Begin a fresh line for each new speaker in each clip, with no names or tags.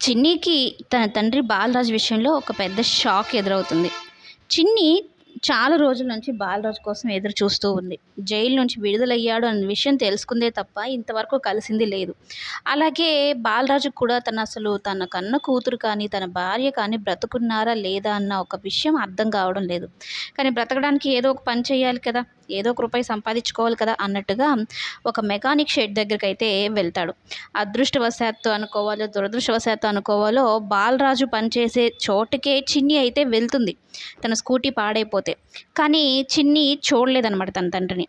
చిన్నికి తన తండ్రి బాలరాజు విషయంలో ఒక పెద్ద షాక్ ఎదురవుతుంది. చిన్ని చాలా రోజుల నుంచి బాలరాజు కోసం ఎదురు చూస్తూ ఉంది. జైలు నుంచి విడుదలయ్యాడు అన్న విషయం తెలుసుకుందే తప్ప ఇంతవరకు కలిసింది లేదు. అలాగే బాలరాజు కూడా తన అసలు తన కన్న కూతురు కానీ తన భార్య కానీ బ్రతుకున్నారా లేదా అన్న ఒక విషయం అర్థం కావడం లేదు. కానీ బ్రతకడానికి ఏదో ఒక పని చేయాలి కదా. ఏదో ఒక రూపాయి సంపాదించుకోవాలి కదా అన్నట్టుగా ఒక మెకానిక్ షెడ్ దగ్గరికి అయితే వెళ్తాడు. అదృష్టవశాత్తు అనుకోవాలో దురదృష్టవశాత్తు అనుకోవాలో బాలరాజు పనిచేసే చోటుకే చిన్ని అయితే వెళ్తుంది. తన స్కూటీ పాడైపోతే. కానీ చిన్ని చూడలేదనమాట తన తండ్రిని.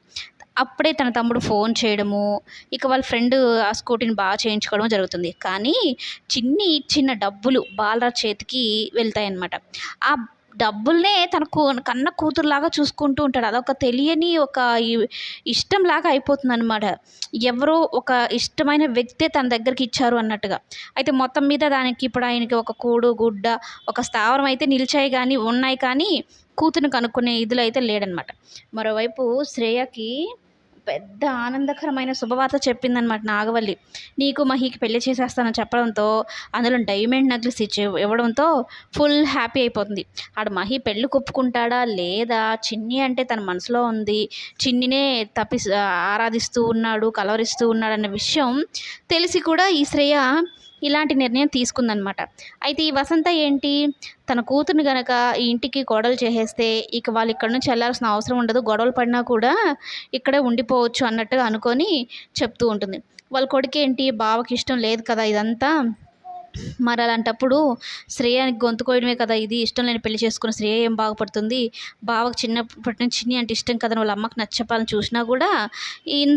అప్పుడే తన తమ్ముడు ఫోన్ చేయడము ఇక వాళ్ళ ఫ్రెండ్ ఆ స్కూటీని బాగా చేయించుకోవడం జరుగుతుంది. కానీ చిన్ని ఇచ్చిన డబ్బులు బాలరాజ్ చేతికి వెళ్తాయి అన్నమాట ఆ డబ్బుల్నే తన కూ కన్న కూతురులాగా చూసుకుంటూ ఉంటాడు. అదొక తెలియని ఒక ఇష్టంలాగా అయిపోతుంది అనమాట ఎవరో ఒక ఇష్టమైన వ్యక్తే తన దగ్గరికి ఇచ్చారు అన్నట్టుగా. అయితే మొత్తం మీద దానికి ఇప్పుడు ఆయనకి ఒక కూడు గుడ్డ ఒక స్థావరం అయితే నిలిచాయి కానీ ఉన్నాయి కానీ కూతురుని కనుక్కునే ఇదిలో అయితే లేడనమాట మరోవైపు శ్రేయకి పెద్ద ఆనందకరమైన శుభవార్త చెప్పిందనమాట నాగవల్లి. నీకు మహికి పెళ్ళి చేసేస్తానని చెప్పడంతో అందులో డైమండ్ నగ్లెస్ ఇచ్చి ఇవ్వడంతో ఫుల్ హ్యాపీ అయిపోతుంది. ఆడ మహి పెళ్ళి కొప్పుకుంటాడా లేదా? చిన్ని అంటే తన మనసులో ఉంది. చిన్నినే తప్పి ఆరాధిస్తూ ఉన్నాడు కలవరిస్తూ ఉన్నాడు అన్న విషయం తెలిసి కూడా ఈ శ్రేయ ఇలాంటి నిర్ణయం తీసుకుందనమాట అయితే ఈ వసంత ఏంటి? తన కూతుర్ని గనక ఈ ఇంటికి గొడవలు చేసేస్తే ఇక వాళ్ళు ఇక్కడ నుంచి వెళ్ళాల్సిన అవసరం ఉండదు. గొడవలు పడినా కూడా ఇక్కడే ఉండిపోవచ్చు అన్నట్టుగా అనుకొని చెప్తూ ఉంటుంది. వాళ్ళ కొడుకు ఏంటి? బావకి ఇష్టం లేదు కదా ఇదంతా. మరి అలాంటప్పుడు శ్రేయానికి గొంతు కోయడమే కదా ఇది. ఇష్టం లేని పెళ్ళి చేసుకున్న శ్రేయ ఏం బాగుపడుతుంది? బావకు చిన్నప్పటి నుంచి చిన్ని అంటే ఇష్టం కదా వాళ్ళ అమ్మకి నచ్చపాలని చూసినా కూడా ఇంద